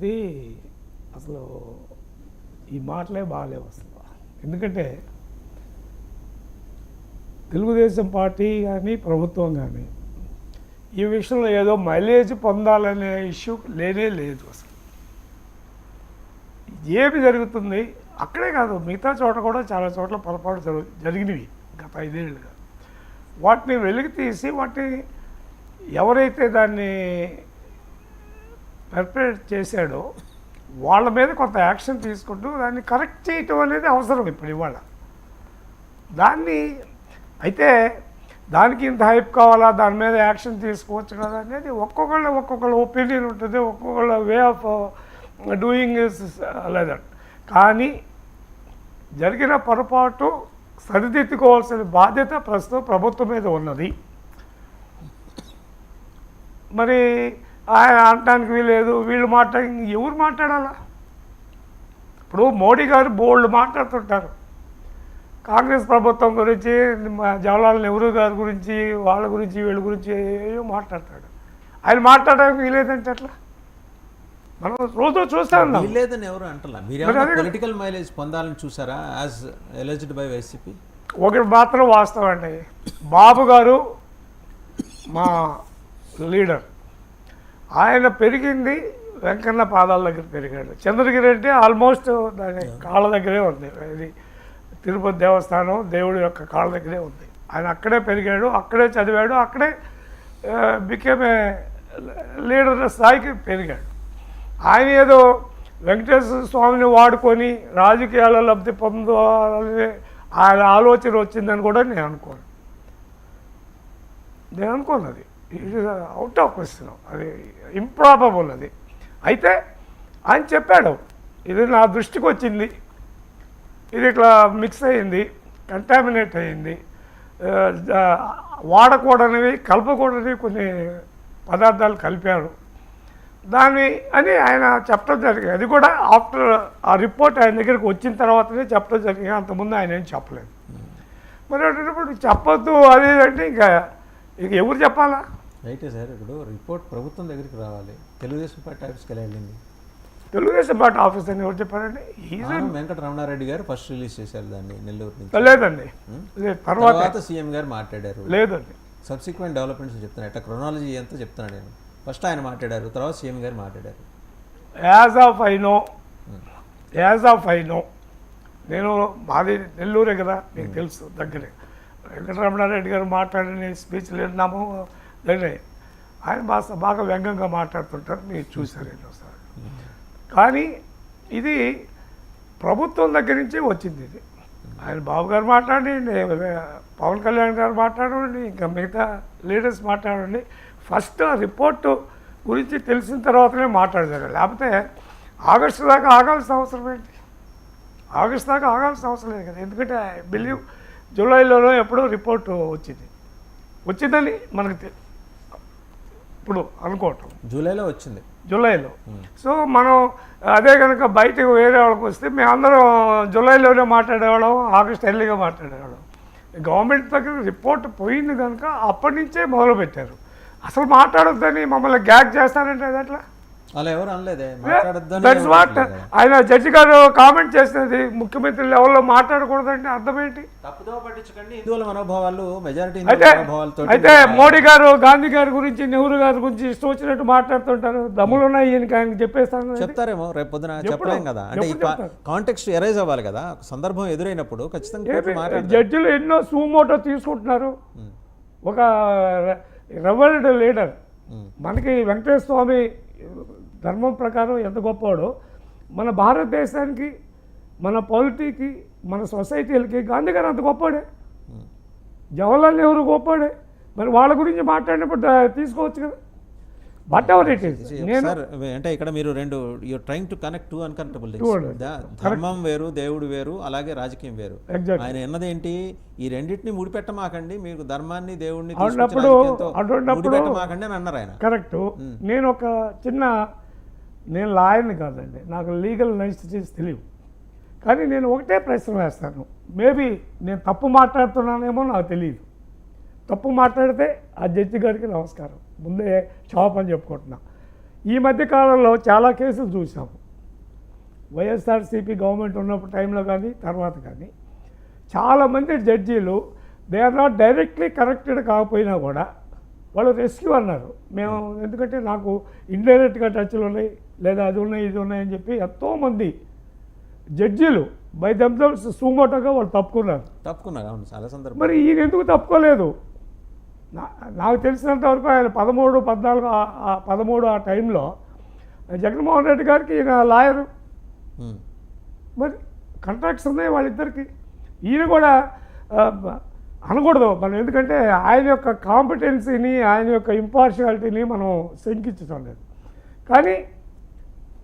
ఇది అసలు ఈ మాటలే బాగాలేవు అసలు. ఎందుకంటే తెలుగుదేశం పార్టీ కానీ ప్రభుత్వం కానీ ఈ విషయంలో ఏదో మైలేజ్ పొందాలనే ఇష్యూ లేనే లేదు అసలు. ఏమి జరుగుతుంది అక్కడే కాదు మిగతా చోట కూడా చాలా చోట్ల పొరపాటు జరుగు జరిగినవి గత ఐదేళ్ళుగా. వాటిని వెలికి తీసి వాటిని ఎవరైతే దాన్ని పెర్పరేట్ చేశాడో వాళ్ళ మీద కొంత యాక్షన్ తీసుకుంటూ దాన్ని కరెక్ట్ చేయటం అనేది అవసరం ఇప్పుడు ఇవాళ. దాన్ని అయితే దానికి ఇంత హైప్ కావాలా? దాని మీద యాక్షన్ తీసుకోవచ్చు కదా అనేది ఒక్కొక్కళ్ళ ఒక్కొక్కళ్ళ ఒపీనియన్ ఉంటుంది ఒక్కొక్కళ్ళ వే ఆఫ్ డూయింగ్ ఇస్ లేదట్ కానీ జరిగిన పొరపాటు సరిదిద్దుకోవాల్సిన బాధ్యత ప్రస్తుతం ప్రభుత్వం మీద ఉన్నది. మరి ఆయన అనటానికి వీలేదు వీళ్ళు మాట్లాడి ఎవరు మాట్లాడాలా? ఇప్పుడు మోడీ గారు బోల్డ్ మాట్లాడుతుంటారు. కాంగ్రెస్ ప్రభుత్వం గురించి జవహర్లాల్ నెహ్రూ గారి గురించి వాళ్ళ గురించి వీళ్ళ గురించి ఏయో మాట్లాడతాడు. ఆయన మాట్లాడడానికి వీలేదంటే ఎట్లా? మనం రోజు చూస్తా ఉన్నాం. వీల్లేదని ఎవరు అంటలా? మరి పొలిటికల్ మైలేజ్ పొందాలని చూసారా? యాజ్ ఎలెజ్డ్ బై వైసీపీ ఒకటి మాత్రం వాస్తవం అండి. బాబు గారు మా లీడర్. ఆయన పెరిగింది వెంకన్న పాదాల దగ్గర పెరిగాడు. చంద్రగిరి అంటే ఆల్మోస్ట్ దాని కాళ్ళ దగ్గరే ఉంది. ఇది తిరుపతి దేవస్థానం దేవుడి యొక్క కాళ్ళ దగ్గరే ఉంది. ఆయన అక్కడే పెరిగాడు అక్కడే చదివాడు అక్కడే బికేమే లీడర్ స్థాయికి పెరిగాడు. ఆయన ఏదో వెంకటేశ్వర స్వామిని వాడుకొని రాజకీయాల్లో లబ్ధి పొందాలని ఆయన ఆలోచన వచ్చిందని కూడా నేను అనుకోను. నేను అనుకోను అది. It is out of question అది ఇంప్రాబబుల్ అది. అయితే ఆయన చెప్పాడు ఇది నా దృష్టికి వచ్చింది. ఇది ఇట్లా మిక్స్ అయింది కంటామినేట్ అయింది. వాడకూడనివి కలపకూడనివి కొన్ని పదార్థాలు కలిపారు. దాన్ని అని ఆయన చెప్పడం జరిగింది. అది కూడా ఆఫ్టర్ ఆ రిపోర్ట్ ఆయన దగ్గరికి వచ్చిన తర్వాతనే చెప్పడం జరిగింది. అంతకుముందు ఆయన ఏం చెప్పలేదు. మరి చెప్పొద్దు అది అంటే ఇంకా ఇక ఎవరు చెప్పాలా? రైటే సార్ ఇప్పుడు రిపోర్ట్ ప్రభుత్వం దగ్గరికి రావాలి. తెలుగుదేశం పార్టీ ఆఫీస్కి వెళ్ళింది? తెలుగుదేశం పార్టీ ఆఫీస్ అని ఎవరు చెప్పారండి ఈజీ ఆనం వెంకట రమణారెడ్డి గారు ఫస్ట్ రిలీజ్ చేశారు దాన్ని నెల్లూరు నుంచి. లేదండి. లేదు తర్వాత సీఎం గారు మాట్లాడారు. లేదండి. సబ్సిక్వెంట్ డెవలప్మెంట్స్ చెప్తున్నాను ఎట్లా క్రొనాలజీ ఎంత చెప్తున్నాను నేను. ఫస్ట్ ఆయన మాట్లాడారు తర్వాత సీఎం గారు మాట్లాడారు. As of I know as of I know నేను మాది నెల్లూరే కదా మీకు తెలుసు దగ్గరే. వెంకటరమణారెడ్డి గారు మాట్లాడిన స్పీచ్ విన్నాము. అంటే ఆయన బాగా బాగా వ్యంగ్యంగా మాట్లాడుతుంటారు. మీరు చూసారు ఎన్నోసారి కానీ ఇది ప్రభుత్వం దగ్గర నుంచి వచ్చింది ఇది. ఆయన బాబు గారు మాట్లాడండి పవన్ కళ్యాణ్ గారు మాట్లాడండి ఇంకా మిగతా లీడర్స్ మాట్లాడండి. ఫస్ట్ రిపోర్టు గురించి తెలిసిన తర్వాతనే మాట్లాడతారు లేకపోతే ఆగస్టు దాకా ఆగాల్సిన అవసరం ఏంటి? ఆగస్టు దాకా ఆగాల్సిన అవసరం లేదు కదా. ఎందుకంటే బిలీవ్ జూలైలోనో ఎప్పుడో రిపోర్టు వచ్చింది. వచ్చిందని మనకు తె- ఇప్పుడు అనుకోవటం. జూలైలో వచ్చింది. జూలైలో. సో మనం అదే కనుక బయటకు వేరే వాళ్ళకి వస్తే మేమందరం జూలైలోనే మాట్లాడేవాళ్ళం ఆగస్ట్ ఎర్లీగా మాట్లాడేవాళ్ళం. గవర్నమెంట్ దగ్గర రిపోర్ట్ పోయింది కనుక అప్పటి నుంచే మొదలుపెట్టారు. అసలు మాట్లాడొద్దని మమ్మల్ని గ్యాగ్ చేస్తారంటే అది ఎట్లా? అలా ఎవరు అనలేదే మాట్లాడొద్దని దట్స్ ఎవరు వాట్ అనలేదు. ఆయన జడ్జి గారు కామెంట్ చేసినది ముఖ్యమంత్రి లెవెల్లో మాట్లాడకూడదంటే అర్థం ఏంటి తప్పుదో పట్టించకండి హిందువుల మనోభావాలు మెజారిటీ అయితే హిందువుల మనోభావాలతో అయితే మోడీ గారు గాంధీ గారి గురించి నెహ్రూ గారి గురించి ఇష్టం వచ్చినట్టు మాట్లాడుతుంటారు. దమ్ములు ఉన్నాయి ఈయనకి ఆయనకి చెప్పేస్తాను చెప్తారేమో రేపు పొద్దున చెప్పలేం కదా. అంటే ఈ? కాంటెక్స్ట్ ఎరైజ్ అవ్వాలి కదా. సందర్భం ఎదురైనప్పుడు ఖచ్చితంగా జడ్జిలు ఎన్నో సూమోటో తీసుకుంటున్నారు. ఉమ్, ఒక రెవల్డ్ లీడర్. ఉమ్. మనకి వెంకటేశ్వర స్వామి ధర్మం ప్రకారం ఎంత గొప్పవాడో మన భారతదేశానికి మన పాలిటీకి మన సొసైటీలకి గాంధీ గారు అంత గొప్పవాడే. జవహర్లాల్ నెహ్రూ గొప్పవాడే. మరి వాళ్ళ గురించి మాట్లాడినప్పుడు తీసుకోవచ్చు కదా. బట్ ఎవర్ ఇట్ ఈస్ నేను అంటే ఇక్కడ మీరు రెండు you're trying to connect to unconnectable. ధర్మం వేరు దేవుడు వేరు అలాగే రాజకీయం వేరు. ఆయన ఎన్నదేంటి ఈ రెండింటిని ముడిపెట్టమాకండి మీకు ధర్మాన్ని దేవుడిని అని అన్నారు ఆయన. కరెక్ట్ నేను ఒక చిన్న నేను లాయర్ని కాదండి. నాకు లీగల్ నైసిటీస్ తెలియవు. కానీ నేను ఒకటే ప్రశ్న వేస్తాను మేబీ నేను తప్పు మాట్లాడుతున్నానేమో నాకు తెలియదు తప్పు మాట్లాడితే ఆ జడ్జి గారికి నమస్కారం. ముందే క్షమాపణ చెప్పుకుంటున్నా. ఈ మధ్య కాలంలో చాలా కేసులు చూసాము వైఎస్ఆర్సీపీ గవర్నమెంట్ ఉన్నప్పుడు టైంలో కానీ తర్వాత కానీ చాలామంది జడ్జీలు they are not directly corrected కాకపోయినా కూడా వాళ్ళు రెస్క్యూ అన్నారు. మేము ఎందుకంటే నాకు ఇండైరెక్ట్గా టచ్లు ఉన్నాయి. లేదా అది ఉన్నాయి ఇది ఉన్నాయి అని చెప్పి ఎంతోమంది జడ్జీలు బై దెమ్సెల్స్ సూమోటోగా వాళ్ళు తప్పుకున్నారు. తప్పుకున్నారు అవును చాలా సందర్భం మరి ఈయన ఎందుకు తప్పుకోలేదు? నా- నాకు తెలిసినంత వరకు ఆయన పదమూడు పద్నాలుగు పదమూడు ఆ టైంలో జగన్మోహన్ రెడ్డి గారికి ఈయన లాయరు. మరి కాంట్రాక్ట్స్ ఉన్నాయి వాళ్ళిద్దరికి. ఈయన కూడా అనకూడదు మనం ఎందుకంటే ఆయన యొక్క కాంపిటెన్సీని ఆయన యొక్క ఇంపార్షియాలిటీని మనం శంకించడం లేదు. కానీ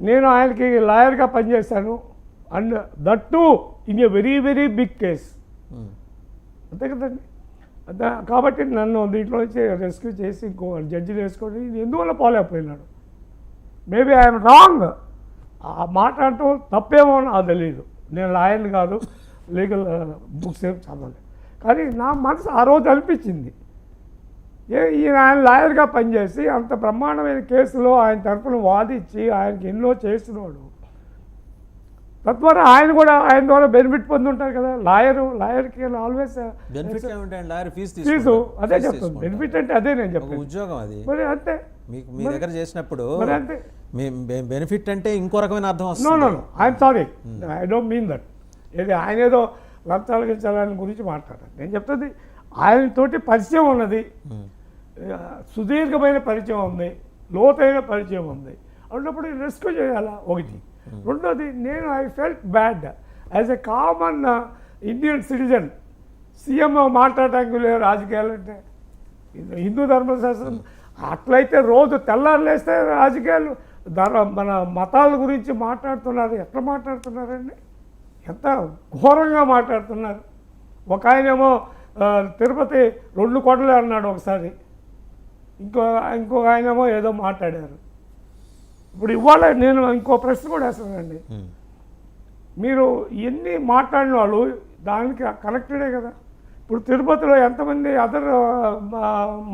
నేను ఆయనకి లాయర్గా పనిచేశాను. And that to in a very very big case. Um. అంతే కదండి. అదా- కాబట్టి నన్ను దీంట్లో నుంచి రెస్క్యూ చేసి ఇంకో జడ్జిని వేసుకొని ఇది ఎందువల్ల పోలేకపోయినాడు మేబీ ఐఎమ్ రాంగ్. ఆ మాట్లాడటం తప్పేమో నాకు తెలియదు నేను లాయర్ని కాదు లీగల్ బుక్స్ ఏం చదవలేదు. కానీ నా మనసు ఆ రోజు అనిపించింది. ఈయన ఆయన లాయర్గా పనిచేసి అంత బ్రహ్మాండమైన కేసులో ఆయన తరఫున వాదించి ఆయనకి ఎన్నో చేసినోడు. తద్వారా ఆయన కూడా ఆయన ద్వారా బెనిఫిట్ పొందుంటారు కదా. లాయరు లాయర్కి ఆల్వేస్ ఫీజు. అదే చెప్తాను. బెనిఫిట్ అంటే అదే నేను ఒక చెప్పాను ఉద్యోగం అది. మరి అంతే. మీకు మీ దగ్గర చేసినప్పుడు బెనిఫిట్ అంటే ఇంకో రకమైన అర్థం నో వస్తుంది. No no I'm sorry I don't mean that ఏది ఆయన ఏదో లంచాలు గురించి మాట్లాడాను నేను చెప్తుంది ఆయనతోటి పరిచయం ఉన్నది. సుదీర్ఘమైన పరిచయం ఉంది లోతైన పరిచయం ఉంది. అన్నప్పుడు రెస్క్యూ చేయాలా? ఒకటి. రెండోది నేను I felt bad as a common Indian citizen. CM మాట్లాడటానికి లేదు రాజకీయాలు అంటే. ఇది హిందూ ధర్మశాస్త్రం అట్లయితే రోజు తెల్లారులేస్తే రాజకీయాలు ధర మన మతాల గురించి మాట్లాడుతున్నారు. ఎట్లా మాట్లాడుతున్నారండి? ఎంత ఘోరంగా మాట్లాడుతున్నారు. ఒక ఆయనేమో తిరుపతి రెండు కోటలే అన్నాడు ఒకసారి. ఇంకో ఇంకొక ఆయనేమో ఏదో మాట్లాడారు. ఇప్పుడు ఇవాళ నేను ఇంకో ప్రశ్న కూడా వేస్తానండి. మీరు ఎన్ని మాట్లాడిన వాళ్ళు దానికి కనెక్టెడే కదా. ఇప్పుడు తిరుపతిలో ఎంతమంది అదర్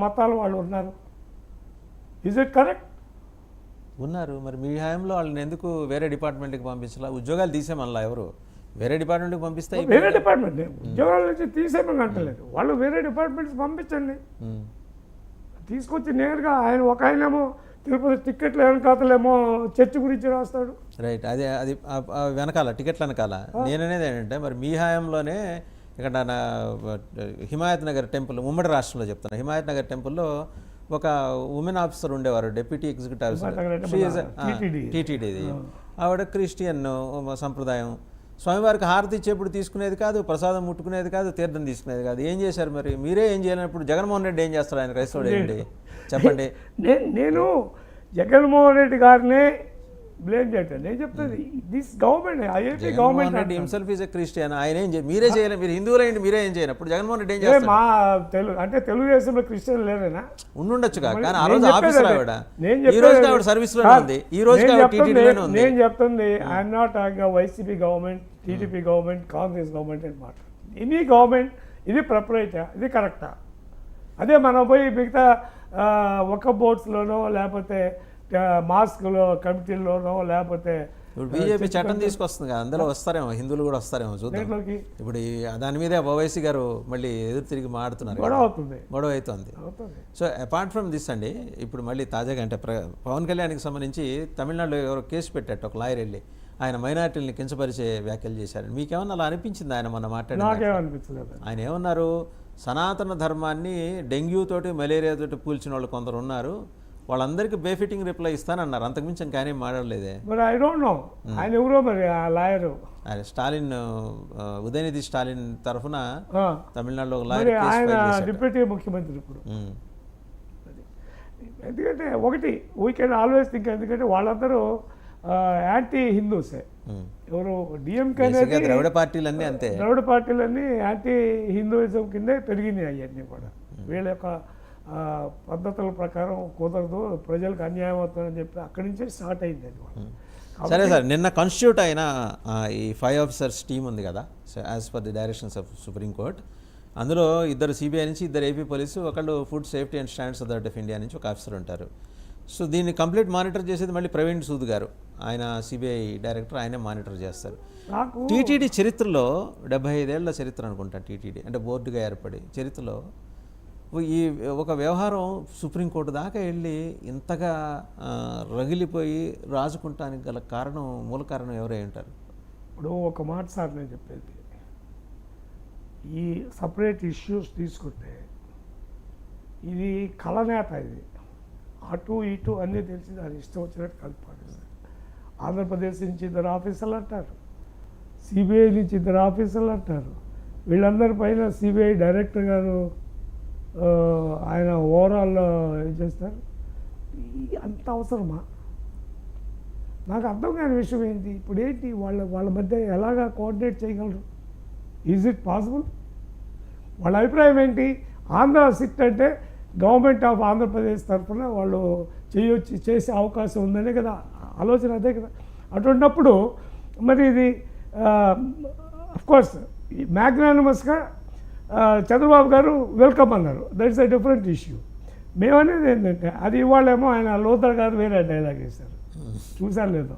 మతాల వాళ్ళు ఉన్నారు? ఇజ్ ఇట్ కరెక్ట్ ఉన్నారు. మరి మీ హయాంలో వాళ్ళని ఎందుకు వేరే డిపార్ట్మెంట్కి పంపించాలా? ఉద్యోగాలు తీసేమల్లా ఎవరు? వేరే డిపార్ట్మెంట్కి పంపిస్తే వేరే డిపార్ట్మెంట్. ఉద్యోగాల నుంచి తీసేమని అంటలేదు. వాళ్ళు వేరే డిపార్ట్మెంట్స్ పంపించండి. తీసుకొచ్చి నేరుగా ఆయన ఒక ఆయనేమో తిరుపతి టిక్కెట్లు వెనకాతలేమో చర్చ్ గురించి రాస్తాడు. రైట్. అదే అది వెనకాల టికెట్ల వెనకాల. నేననేది ఏంటంటే మరి మీ హయాంలోనే ఇక్కడ నా హిమాయత్ నగర్ టెంపుల్ ఉమ్మడి రాష్ట్రంలో చెప్తున్నా. హిమాయత్ నగర్ టెంపుల్లో ఒక ఉమెన్ ఆఫీసర్ ఉండేవారు డెప్యూటీ ఎగ్జిక్యూటివ్ ఆఫీసర్. టీటీడీది ఆవిడ క్రిస్టియన్ సంప్రదాయం. స్వామివారికి హారతి ఇచ్చేప్పుడు తీసుకునేది కాదు ప్రసాదం ముట్టుకునేది కాదు తీర్థం తీసుకునేది కాదు. ఏం చేశారు మరి? మీరే ఏం చేయలేనప్పుడు జగన్మోహన్ రెడ్డి ఏం చేస్తారు ఆయన క్రైస్తవుడు ఏంటి? చెప్పండి. నేను జగన్మోహన్ రెడ్డి గారిని బ్లేమ్ చేయటం నేను చెప్తుంది. This government Jaganmohan government Reddy himself is a Christian ఆయన ఏం చేయ మీరే చేయలేదు మీరు హిందువులు ఏంటి మీరే ఏం చేయనప్పుడు జగన్మోహన్ రెడ్డి ఏం చేస్తారు మా తెలుగు అంటే తెలుగుదేశంలో క్రిస్టియన్ లేరేనా? ఉండుండొచ్చుగా మరి కానీ ఆ రోజు అదే. ఆవిడ. ఈ రోజు. ఆవిడ సర్వీస్ కాదు. ఉంది. ఈ రోజు నేను చెప్తుంది- టీటీడీలోనే ఉంది. నేను చెప్తుంది I'm not YCP government TDP government Congress government అని మాట. ఎనీ గవర్నమెంట్ ఇది ప్రపరేటా ఇది కరెక్టా అదే మనం పోయి మిగతా ఒక బోట్స్లోనో లేకపోతే మాస్క్లో కమిటీల్లోనో లేకపోతే ఇప్పుడు బీజేపీ చట్టం తీసుకొస్తుంది కదా అందులో వస్తారేమో హిందువులు కూడా వస్తారేమో చూద్దాం. ఇప్పుడు దాని మీదే ఓవైసీ గారు మళ్ళీ ఎదురు తిరిగి మాడుతున్నారు గొడవ. అవుతుంది. సో అపార్ట్ ఫ్రమ్ దిస్ అండి ఇప్పుడు మళ్ళీ తాజాగా అంటే పవన్ కళ్యాణ్కి సంబంధించి తమిళనాడులో ఎవరో కేసు పెట్టారు ఒక లాయర్ వెళ్ళి ఆయన మైనార్టీని కించపరిచే వ్యాఖ్యలు చేశారు. మీకేమన్నా అలా అనిపించింది ఆయన మొన్న నాకేమనిపించలేదు ఆయన ఏమన్నారు? సనాతన ధర్మాన్ని డెంగ్యూ తోటి మలేరియా తోటి పూల్చిన వాళ్ళు కొందరు ఉన్నారు. వాళ్ళందరికీ బేఫిటింగ్ రిప్లై ఇస్తానన్నారు. అంతకుమించి ఇంకా ఆయన మాట్లాడలేదే. మరి ఐ డోంట్ నో ఆయన ఎవరో మరి ఆ లాయరు? ఆయన స్టాలిన్ ఉదయనిధి స్టాలిన్ తరఫున తమిళనాడులో ఒక లాయర్ ఆయన డిప్యూటీ ముఖ్యమంత్రి ఇప్పుడు. ఉమ్, ఎందుకంటే ఒకటి వీ కెన్ ఆల్వేస్ థింక్ ఎందుకంటే వాళ్ళందరూ యాంటీ హిందూసే ఉమ్. ఎవరు డిఎంకే ద్రవిడ పార్టీలన్నీ అంతే. ద్రవిడ పార్టీలన్నీ యాంటీ హిందూయిజం కిందే పెరిగినాయి అవన్నీ కూడా. వీళ్ళ యొక్క పద్ధతుల ప్రకారం కుదరదు ప్రజలకు అన్యాయం అవుతుందని చెప్పి అక్కడి నుంచే స్టార్ట్ అయింది అది. సరే సార్ నిన్న కాన్స్టిట్యూట్ అయిన ఈ ఫైవ్ ఆఫీసర్స్ టీం ఉంది కదా as per the directions of Supreme Court అందులో ఇద్దరు సిబిఐ నుంచి ఇద్దరు ఏపీ పోలీసు ఒకళ్ళు food safety and standards authority of India నుంచి ఒక ఆఫీసర్ ఉంటారు. సో దీన్ని కంప్లీట్ మానిటర్ చేసేది మళ్ళీ ప్రవీణ్ సూద్ గారు. ఆయన సిబిఐ డైరెక్టర్ ఆయనే మానిటర్ చేస్తారు. టీటీడీ చరిత్రలో డెబ్బై ఐదేళ్ళ చరిత్ర అనుకుంటా టీటీడీ అంటే బోర్డుగా ఏర్పడి చరిత్రలో ఈ ఒక వ్యవహారం సుప్రీంకోర్టు దాకా వెళ్ళి ఇంతగా రగిలిపోయి రాజుకుంటానికి గల కారణం మూల కారణం ఎవరై ఉంటారు? ఇప్పుడు ఒక మాట సార్ నేను చెప్పేది. ఈ సపరేట్ ఇష్యూస్ తీసుకుంటే ఇది కలనేత ఇది. అటు ఇటు అన్నీ తెలిసి దాని ఇష్టం వచ్చినట్టు కలిపారు ఆంధ్రప్రదేశ్ నుంచి ఇద్దరు ఆఫీసర్లు అంటారు. సిబిఐ నుంచి ఇద్దరు ఆఫీసర్లు అంటారు. వీళ్ళందరి పైన సిబిఐ డైరెక్టర్ గారు ఆయన ఓవరాల్ ఏం చేస్తారు? అంత అవసరమా? నాకు అర్థం కాని విషయం ఏంటి? ఇప్పుడు ఏంటి? వాళ్ళ వాళ్ళ మధ్య ఎలాగా కోఆర్డినేట్ చేయగలరు? ఈజ్ ఇట్ పాసిబుల్ వాళ్ళ అభిప్రాయం ఏంటి? ఆంధ్ర సిట్ అంటే గవర్నమెంట్ ఆఫ్ ఆంధ్రప్రదేశ్ తరఫున వాళ్ళు చేయొచ్చు చేసే అవకాశం ఉందనే కదా ఆలోచన అదే కదా. అటువంటిప్పుడు మరి ఇది కోర్స్ మ్యాగ్నానిమస్గా చంద్రబాబు గారు వెల్కమ్ అన్నారు. దట్స్ అ డిఫరెంట్ ఇష్యూ మేమనేది ఏంటంటే అది ఇవాళేమో ఆయన లోతర్ గారు వేరే డైలాగ్ వేశారు చూశాను లేదు.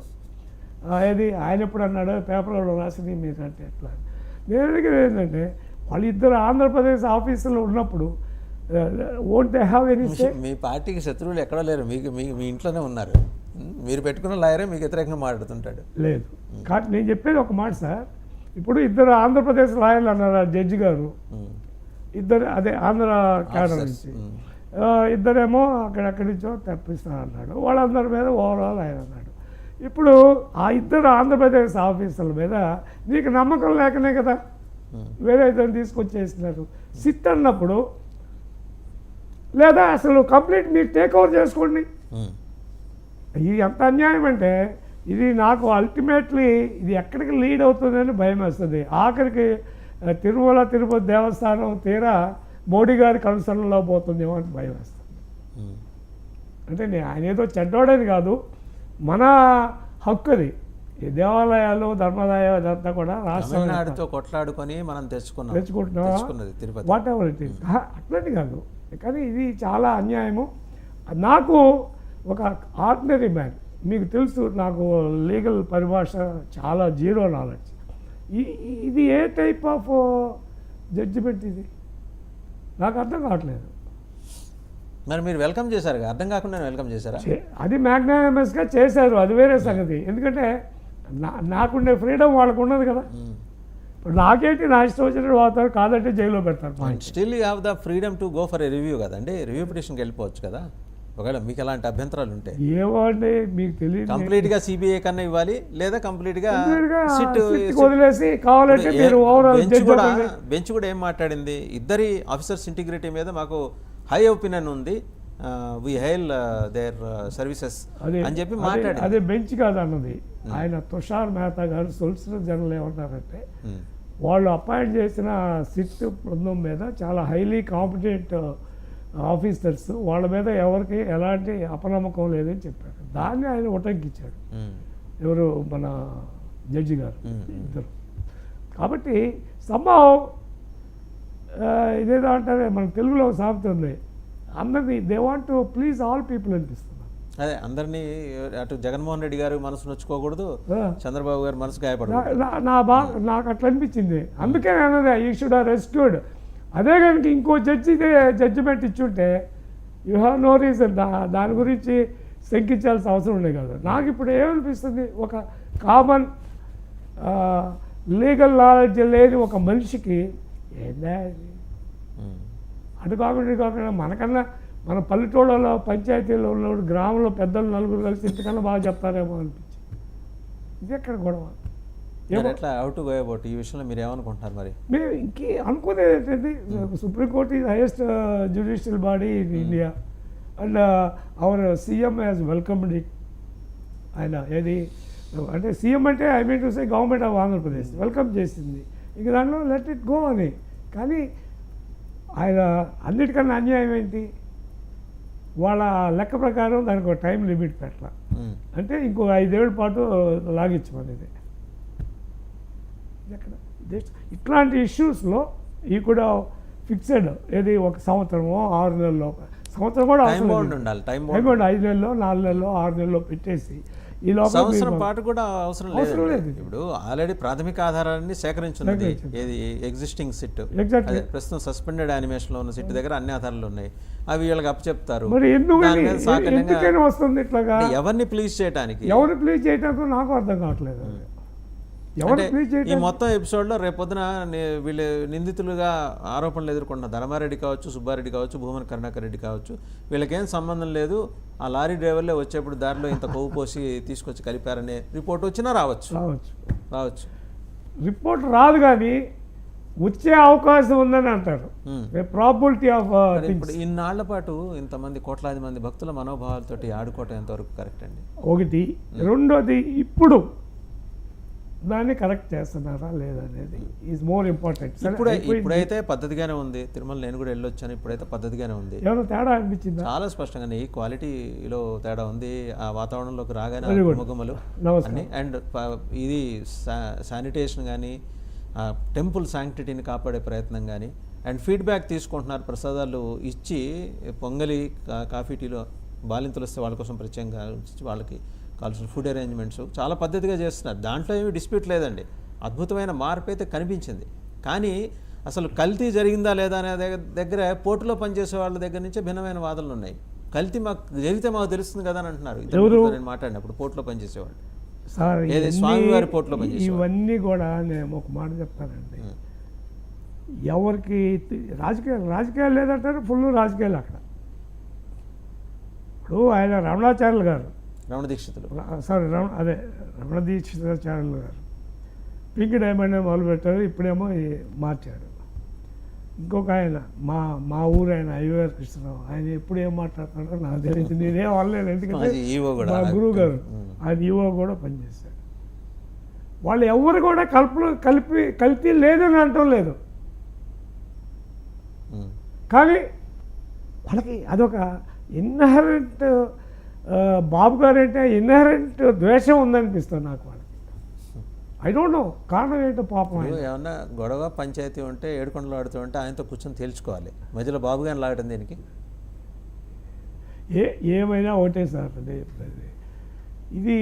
ఏది? ఆయన ఎప్పుడు అన్నాడు పేపర్లో రాసింది మీరు అంటే ఎట్లా? నేను అడిగేది ఏంటంటే వాళ్ళిద్దరు ఆంధ్రప్రదేశ్ ఆఫీసులో ఉన్నప్పుడు ఓంట్ దే హ్యావ్ ఎనీ మీ పార్టీకి శత్రువులు ఎక్కడా లేరు. మీకు మీ మీ ఇంట్లోనే ఉన్నారు? మీరు పెట్టుకున్న లాయరే మీకు వ్యతిరేకంగా మాట్లాడుతుంటాడు. లేదు. కానీ నేను చెప్పేది ఒక మాట సార్. ఇప్పుడు ఇద్దరు ఆంధ్రప్రదేశ్ లాయర్లు అన్నారు ఆ జడ్జి గారు. ఇద్దరు అదే ఆంధ్ర క్యాడర్. నుంచి ఇద్దరేమో అక్కడెక్కడి నుంచో తెప్పిస్తాను అన్నాడు వాళ్ళందరి మీద ఓవరాల్ ఆయన అన్నాడు ఇప్పుడు ఆ ఇద్దరు ఆంధ్రప్రదేశ్ ఆఫీసర్ల మీద నీకు నమ్మకం లేకనే కదా. వేరే ఇద్దరు తీసుకొచ్చేసినారు సిట్ అన్నప్పుడు లేదా అసలు కంప్లీట్ మీరు టేక్ ఓవర్ చేసుకోండి. ఇది ఎంత అన్యాయం అంటే ఇది నాకు అల్టిమేట్లీ ఇది ఎక్కడికి లీడ్ అవుతుందని భయం వేస్తుంది. ఆఖరికి తిరుమల తిరుపతి దేవస్థానం తీరా మోడీ గారి కన్సర్న్లో పోతుందేమో అని భయం వేస్తుంది. ఉం. అంటే నేను ఆయన ఏదో చెడ్డోడని కాదు. మన హక్కు అది. ఈ దేవాలయాలు ధర్మాదాయాలు అదంతా కూడా రాష్ట్రం తమిళనాడుతో కొట్లాడుకొని మనం తెచ్చుకున్నాం. Tirupati. Whatever it is అట్లని కాదు. కానీ ఇది చాలా అన్యాయము. నాకు ఒక ఆర్డినరీ మ్యాన్ మీకు తెలుసు నాకు లీగల్ పరిభాష చాలా జీరో నాలెడ్జ్. ఇది ఏ టైప్ ఆఫ్ జడ్జిమెంట్ ఇది? నాకు అర్థం కావట్లేదు. మరి మీరు వెల్కమ్ చేశారు? అర్థం కాకుండా వెల్కమ్ చేశారా? అది మ్యాగ్నానమస్గా చేశారు అది వేరే సంగతి. ఎందుకంటే నా నాకుండే ఫ్రీడమ్ వాళ్ళకు ఉన్నది కదా ఇప్పుడు నాకేంటి నా ఇష్టం వచ్చినట్టు వాతారు కాదంటే జైల్లో పెడతారు. Still you have the freedom to go for a review కదండి. రివ్యూ పిటిషన్కి వెళ్ళిపోవచ్చు కదా. ఒకవేళ మీకు ఎలాంటి అభ్యంతరాలు ఉంటే. ఏమో అండి మీకు తెలియదు కంప్లీట్గా సిబిఐ కన్నా ఇవ్వాలి లేదా కంప్లీట్గా సిట్ వదిలేసి కావాలంటే మీరు ఓవరాల్ బెంచ్ కూడా బెంచ్ కూడా ఏం మాట్లాడింది? ఇద్దరి ఆఫీసర్స్ ఇంటిగ్రిటీ మీద మాకు హై ఒపీనియన్ ఉంది. వి హైల్ దేర్ సర్వీసెస్ అని చెప్పి మాట్లాడింది. అదే బెంచ్ కాదు అన్నది ఆయన తుషార్ మెహతా గారు సొలిసిటర్ జనరల్ ఏమంటారంటే వాళ్ళు అపాయింట్ చేసిన సిట్ బృందం మీద చాలా హైలీ కాంపిటెంట్ ఆఫీసర్స్ వాళ్ళ మీద ఎవరికి ఎలాంటి అపనమ్మకం లేదని చెప్పారు. దాన్ని ఆయన ఉటంకిచ్చాడు ఉమ్, ఎవరు? మన జడ్జి గారు. ఇద్దరు. కాబట్టి సంభవం ఇదేదో అంటారే మన తెలుగులో సామెత ఉంది. అందరినీ they want to please all people అనిపిస్తున్నారు అదే అందరినీ అటు జగన్మోహన్ రెడ్డి గారు మనసు నొచ్చుకోకూడదు. చంద్రబాబు గారు మనసు గాయపడకూడదు. నా- బా నాకు అట్లా అనిపించింది. అందుకే నేను అన్నది యూ షుడ్ ఆర్ రెస్క్యూడ్ అదే కనుక ఇంకో జడ్జి జడ్జిమెంట్ ఇచ్చుంటే యూ హ్యావ్ నో రీజన్ దా దాని గురించి శంకించాల్సిన అవసరం ఉండే కాదు. నాకు ఇప్పుడు ఏమనిపిస్తుంది? ఒక కామన్ లీగల్ నాలెడ్జ్ లేని ఒక మనిషికి ఏందా? ఉమ్, అటు కాకుండా కాకుండా మనకన్నా మన పల్లెటూళ్ళలో పంచాయతీలో ఉన్నప్పుడు గ్రామంలో పెద్దలు నలుగురు కలిసి ఇంతకన్నా బాగా చెప్తారేమో అనిపించింది. ఇది ఎక్కడ గొడవ? ఎట్లా గో అబౌట్ ఈ విషయంలో మీరు ఏమనుకుంటున్నారు మరి? మేము ఇంకే అనుకునేది ఏంటంటే Supreme Court is highest judicial body in India and our CM has welcomed it ఆయన ఏది? అంటే సీఎం అంటే I mean to say government of Andhra Pradesh welcome చేసింది. ఇంక దాంట్లో లెట్ ఇట్ గో అని. కానీ ఆయన అన్నిటికన్నా అన్యాయం ఏంటి? వాళ్ళ లెక్క ప్రకారం దానికి ఒక టైం లిమిట్ పెట్టాల. ఉమ్, అంటే ఇంకో ఐదేళ్ళ పాటు లాగించమనేది ఇది ఎక్కడ? ఇట్లాంటి ఇష్యూస్లో ఈ కూడా ఫిక్స్డ్ ఏది ఒక సంవత్సరమో ఆరు నెలల్లో. సంవత్సరం కూడా టైం బౌండ్. ఉండాలి టైం బౌండ్ ఐదు నెలల్లో నాలుగు నెలల్లో ఆరు నెలల్లో పెట్టేసి ఈ లోపల సంవత్సరం పాటు కూడా అవసరం లేదు. ఇప్పుడు ఆల్రెడీ ప్రాథమిక ఆధారాన్ని సేకరించున్నది ఏది? Existing SIT. అదే ప్రస్తుతం సస్పెండెడ్ యానిమేషన్లో ఉన్న సిట్ దగ్గర అన్ని ఆధారాలు ఉన్నాయి. అవి వీళ్ళకి అప్పచెప్తారు. వస్తుంది ఇట్లాగా? ఎవరిని ప్లీజ్ చేయడానికి ఎవరు ప్లీజ్ చేయటానికి నాకు అర్థం కావట్లేదు అది. ఎవరు అంటే ప్లీజ్ ఈ మొత్తం ఎపిసోడ్లో రేపొద్దున వీళ్ళు నిందితులుగా ఆరోపణలు ఎదుర్కొంటున్న ధర్మారెడ్డి కావచ్చు సుబ్బారెడ్డి కావచ్చు భూమన కరుణాకర్ రెడ్డి కావచ్చు వీళ్ళకేం సంబంధం లేదు. ఆ లారీ డ్రైవర్లే వచ్చేప్పుడు దారిలో ఇంత కొవ్వు పోసి తీసుకొచ్చి కలిపారనే రిపోర్ట్ వచ్చినా రావచ్చు. రావచ్చు. రావచ్చు. రిపోర్ట్ రాదు కానీ వచ్చే అవకాశం ఉందని అంటారు. ప్రాబిలిటీ ఆఫ్ మరి ఇప్పుడు ఇన్నాళ్ళ పాటు ఇంతమంది కోట్లాది మంది భక్తుల మనోభావాలతోటి ఆడుకోవటం ఎంతవరకు కరెక్ట్ అండి? ఒకటి. రెండోది ఇప్పుడు దాన్ని కరెక్ట్ చేస్తున్నారా లేదనేది ఈజ్ మోర్ ఇంపార్టెంట్ ఇప్పుడు ఇప్పుడైతే పద్ధతిగానే ఉంది. తిరుమల నేను కూడా వెళ్ళొచ్చాను. ఇప్పుడైతే పద్ధతిగానే ఉంది. ఏమైనా తేడా అనిపించిందా? చాలా స్పష్టంగానే ఈ క్వాలిటీలో తేడా ఉంది. ఆ వాతావరణంలోకి రాగానే. ముఖములు అన్ని. అండ్ ఇది శానిటేషన్ కానీ టెంపుల్ శాంక్టిటీని కాపాడే ప్రయత్నం కానీ అండ్ ఫీడ్బ్యాక్ తీసుకుంటున్నారు ప్రసాదాలు ఇచ్చి పొంగలి కాఫీ టీలో బాలింతలు వస్తే వాళ్ళ కోసం ప్రత్యేకంగా వాళ్ళకి కావాల్సిన ఫుడ్ అరేంజ్మెంట్స్ చాలా పద్ధతిగా చేస్తున్నారు. దాంట్లో ఏమీ డిస్ప్యూట్ లేదండి. అద్భుతమైన మార్పు అయితే కనిపించింది. కానీ అసలు కల్తీ జరిగిందా లేదా అనే దగ్గ- దగ్గర పోర్టులో పనిచేసే వాళ్ళ దగ్గర నుంచే భిన్నమైన వాదనలు ఉన్నాయి. కల్తీ మాకు జరిగితే మాకు తెలుస్తుంది కదా అని అంటున్నారు. నేను మాట్లాడినప్పుడు పోర్టులో పనిచేసేవాళ్ళు స్వామివారి పోర్టులో. ఇవన్నీ కూడా నేను ఒక మాట చెప్తానండి. ఎవరికి రాజకీయాలు రాజకీయాలు లేదంటారు ఫుల్ రాజకీయాలు అక్కడ. ఇప్పుడు ఆయన రమణాచార్యులు గారు రమణ దీక్షితులు సారీ రమణ అదే రమణ దీక్షితాచార్యులు గారు పింక్ డైమండ్ మొదలుపెట్టారు ఇప్పుడేమో ఈ మార్చాడు ఇంకొక ఆయన మా మా ఊరు ఆయన అయ్యగారు కృష్ణరావు ఆయన ఎప్పుడు ఏం మాట్లాడుతున్నాడో నాకు తెలియదు నేనేం అనలేను ఎందుకంటే. మా గురువు గారు. ఆయన ఈవో కూడా పనిచేశారు వాళ్ళు ఎవరు కూడా కలుపు కలిపి కల్తీ లేదని అనటం లేదు. కానీ వాళ్ళకి అదొక ఇన్హరెంట్ బాబు గారు అంటే ఇన్హరెంట్ ద్వేషం ఉందనిపిస్తుంది నాకు వాళ్ళకి. ఐ డోంట్ నో కారణం ఏంటో పాపం ఏమన్నా గొడవ పంచాయతీ ఉంటే ఏడుకొండలు ఆడుతూ ఉంటే ఆయనతో కూర్చొని తేల్చుకోవాలి. మధ్యలో బాబు గారిని లాగడం దీనికి? ఏ ఏమైనా ఒకటే సార్ అదే చెప్పేది. ఇది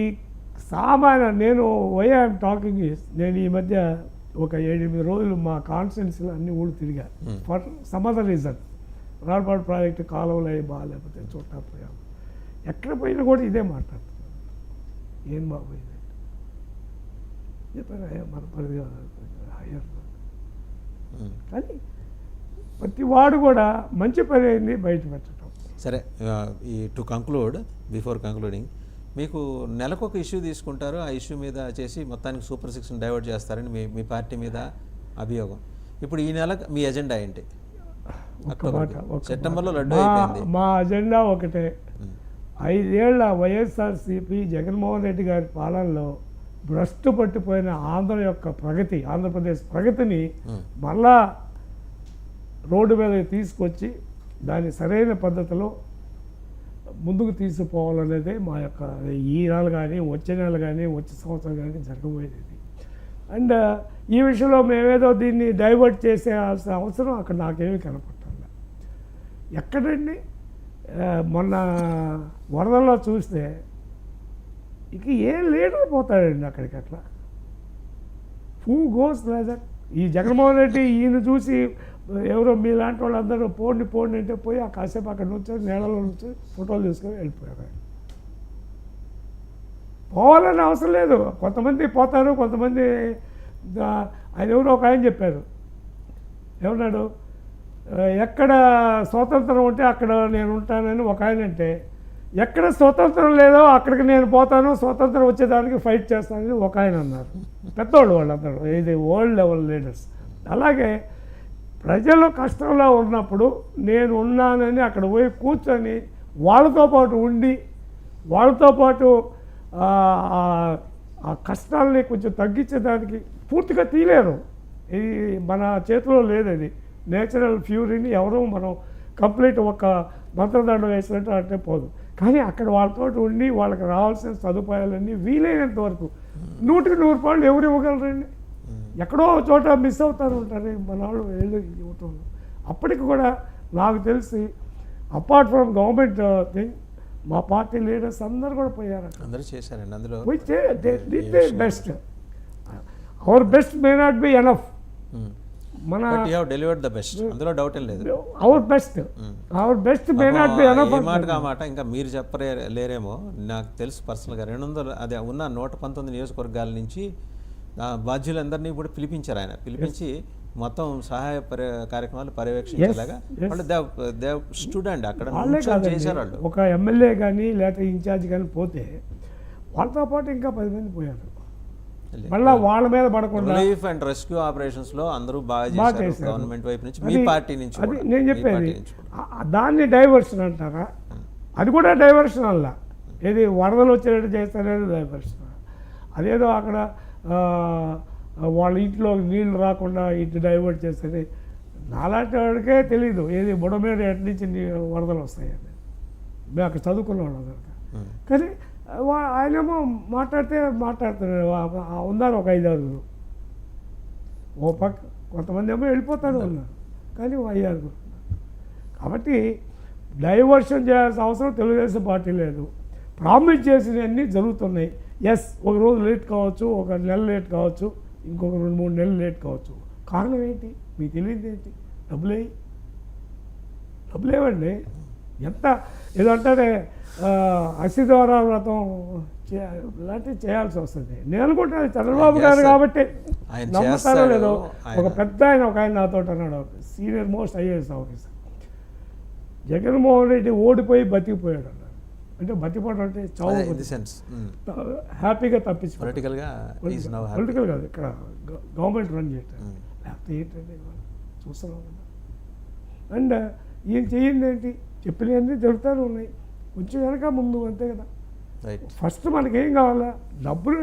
సామాన్య నేను వై ఐఎమ్ టాకింగ్ నేను ఈ మధ్య ఒక ఏడెనిమిది రోజులు మా కాన్స్టిట్యున్సీలో అన్ని ఊళ్ళు తిరిగా. Hmm. For some other reason రాడ్పాడు ప్రాజెక్టు కాలువలు అవి బాగాలేకపోతే చూడటా పోయాము ఎక్కడ పోయినా కూడా ఇదే మాట్లాడుతున్నాను ఏం బాబు ఇది? చెప్పారు "అయ్యా, మన పరిధి హయ్యర్. కానీ ప్రతి వాడు కూడా మంచి పని అయింది బయట పెట్టడం. సరే ఈ టు కంక్లూడ్ బిఫోర్ కంక్లూడింగ్ మీకు నెలకు ఒక ఇష్యూ తీసుకుంటారు ఆ ఇష్యూ మీద చేసి మొత్తానికి సూపర్ సిక్స్ని డైవర్ట్ చేస్తారని మీ మీ పార్టీ మీద అభియోగం. ఇప్పుడు ఈ నెల మీ ఎజెండా ఏంటి? సెప్టెంబర్లో. లడ్డు మా- అయిపోయింది. మా అజెండా ఒకటే. ఐదేళ్ళ వైఎస్ఆర్సీపీ జగన్మోహన్ రెడ్డి గారి పాలనలో భ్రష్టు పట్టిపోయిన ఆంధ్ర యొక్క ప్రగతి ఆంధ్రప్రదేశ్ ప్రగతిని. మళ్ళా రోడ్డు మీద తీసుకొచ్చి దాన్ని సరైన పద్ధతిలో ముందుకు తీసుకుపోవాలనేదే మా యొక్క ఈ నెల కానీ వచ్చే నెల కానీ వచ్చే సంవత్సరం కానీ జరగబోయేది. అండ్ ఈ విషయంలో మేమేదో దీన్ని డైవర్ట్ చేసేయాల్సిన అవసరం అక్కడ నాకేమీ కనపట్టాలి ఎక్కడండి మొన్న వరదల్లో చూస్తే ఇక ఏ లీడర్ పోతాడండి అక్కడికి అట్లా? హూ గోస్ లేదర్ ఈ జగన్మోహన్ రెడ్డి ఈయన చూసి ఎవరో మీలాంటి వాళ్ళందరూ పోండి పోండి అంటే పోయి ఆ కాసేపు అక్కడ నుంచి నీళ్ళలో నుంచి ఫోటోలు తీసుకొని వెళ్ళిపోయారు. పోవాలని అవసరం లేదు. కొంతమంది పోతారు కొంతమంది ఆయన ఎవరో ఒక ఆయన చెప్పారు. ఏమన్నాడు? ఎక్కడ స్వాతంత్రం ఉంటే అక్కడ నేను ఉంటానని ఒక ఆయన అంటే ఎక్కడ స్వతంత్రం లేదో అక్కడికి నేను పోతాను స్వతంత్రం వచ్చేదానికి ఫైట్ చేస్తానని ఒక ఆయన అన్నారు. పెద్దవాళ్ళు వాళ్ళందరూ ఇది వరల్డ్ లెవెల్ లీడర్స్ అలాగే ప్రజలు కష్టంలో ఉన్నప్పుడు నేను ఉన్నానని అక్కడ పోయి కూర్చొని వాళ్ళతో పాటు ఉండి వాళ్ళతో పాటు ఆ, కష్టాలని కొంచెం తగ్గించేదానికి పూర్తిగా తీయలేరు ఈ మన చేతిలో లేదు అది నేచురల్ ఫ్యూరీని ఎవరూ మనం కంప్లీట్ ఒక మంత్రదండం వేసినట్టు అంటే పోదు. కానీ అక్కడ వాళ్ళతో ఉండి వాళ్ళకి రావాల్సిన సదుపాయాలన్నీ వీలైనంత వరకు నూటికి నూరు రూపాయలు ఎవరు ఇవ్వగలరండి? ఎక్కడో చోట మిస్ అవుతారు ఉంటారు. మన వాళ్ళు వెళ్ళి ఇవ్వటంలో అప్పటికి కూడా నాకు తెలిసి అపార్ట్ ఫ్రమ్ గవర్నమెంట్ థింగ్ మా పార్టీ లీడర్స్ అందరు కూడా పోయారు అందరూ చేశారండి. అందులో best our best may not be enough మన డెలివర్డ్ ద బెస్ట్ అందులో డౌట్ ఏం లేదు. Our best our best may not be enough మాట మాట ఇంకా మీరు చెప్పరే లేరేమో. నాకు తెలుసు పర్సనల్గా రెండు వందలు అదే ఉన్న నూట పంతొమ్మిది నియోజకవర్గాల నుంచి బాధ్యులందరినీ కూడా పిలిపించారు ఆయన. పిలిపించి మొత్తం సహాయ కార్యక్రమాలు పర్యవేక్షించేలాగా. వాళ్ళు దేవ్ దేవ్ స్టూడెంట్ అక్కడ చేశారు వాళ్ళు ఒక ఎమ్మెల్యే కానీ లేకపోతే ఇన్ఛార్జ్ కానీ పోతే వాళ్ళతో పాటు ఇంకా పది మంది పోయారు. మళ్ళా వాళ్ళ మీద పడకుండా రిలీఫ్ అండ్ రెస్క్యూ ఆపరేషన్స్లో అందరూ బాగా చేశారు. గవర్నమెంట్ వైపు నుంచి. మీ పార్టీ నుంచి అది నేను చెప్పేది దాన్ని డైవర్షన్ అంటారా? అది కూడా డైవర్షన్ అల్ల. ఏది వరదలు వచ్చేటట్టు చేస్తారనేది డైవర్షన్ అదేదో అక్కడ వాళ్ళ ఇంట్లో నీళ్ళు రాకుండా ఇటు డైవర్ట్ చేస్తుంది నాలాంటి వాడికే తెలీదు. ఏది బుడమేర ఎటు నుంచి వరదలు వస్తాయని. మేము అక్కడ చదువుకున్న వాళ్ళం కనుక ఉమ్. కానీ ఆయనేమో మాట్లాడితే మాట్లాడుతున్నారు ఉన్నారు ఒక ఐదు ఆరుగురు ఓ పక్క కొంతమంది ఏమో వెళ్ళిపోతారు ఉన్నారు. కానీ ఐదు ఆరుగురు కాబట్టి డైవర్షన్ చేయాల్సిన అవసరం తెలుగుదేశం పార్టీ లేదు. ప్రామిస్ చేసినవన్నీ జరుగుతున్నాయి. ఎస్ ఒక రోజు లేట్ కావచ్చు ఒక నెల లేట్ కావచ్చు ఇంకొక రెండు మూడు నెలలు లేట్ కావచ్చు. కారణం ఏంటి? మీకు తెలియదు ఏంటి? డబ్బులు డబ్బులేవండి. డబ్బులు ఏవండి ఎంత ఏదో అంటారే అసిద్వార వ్రతం ఇలాంటివి చేయాల్సి వస్తుంది. నేను అనుకుంటాను చంద్రబాబు గారు. కాబట్టి నమ్ముతారో లేదో. ఒక పెద్ద ఆయన ఒక ఆయన నాతో అన్నాడు. Senior most IAS officer. Jaganmohan Reddy ఓడిపోయి బతికిపోయాడు అన్నాడు. అంటే బతికిపోవడం అంటే చావు సెన్స్ హ్యాపీగా తప్పించుకోవడం పొలిటికల్గా ఈజ్ నౌ హ్యాపీ పొలిటికల్ కాదు ఇక్కడ గవర్నమెంట్ రన్ చేయటం. Mm. లేకపోతే ఏంటంటే చూస్తున్నాం అండ్ ఈయన చేయండి ఏంటి? చెప్పినవన్నీ జరుగుతూనే ఉన్నాయి. కొంచెం వెనక ముందు అంతే కదా. ఫస్ట్ మనకి కావాలా? డబ్బులు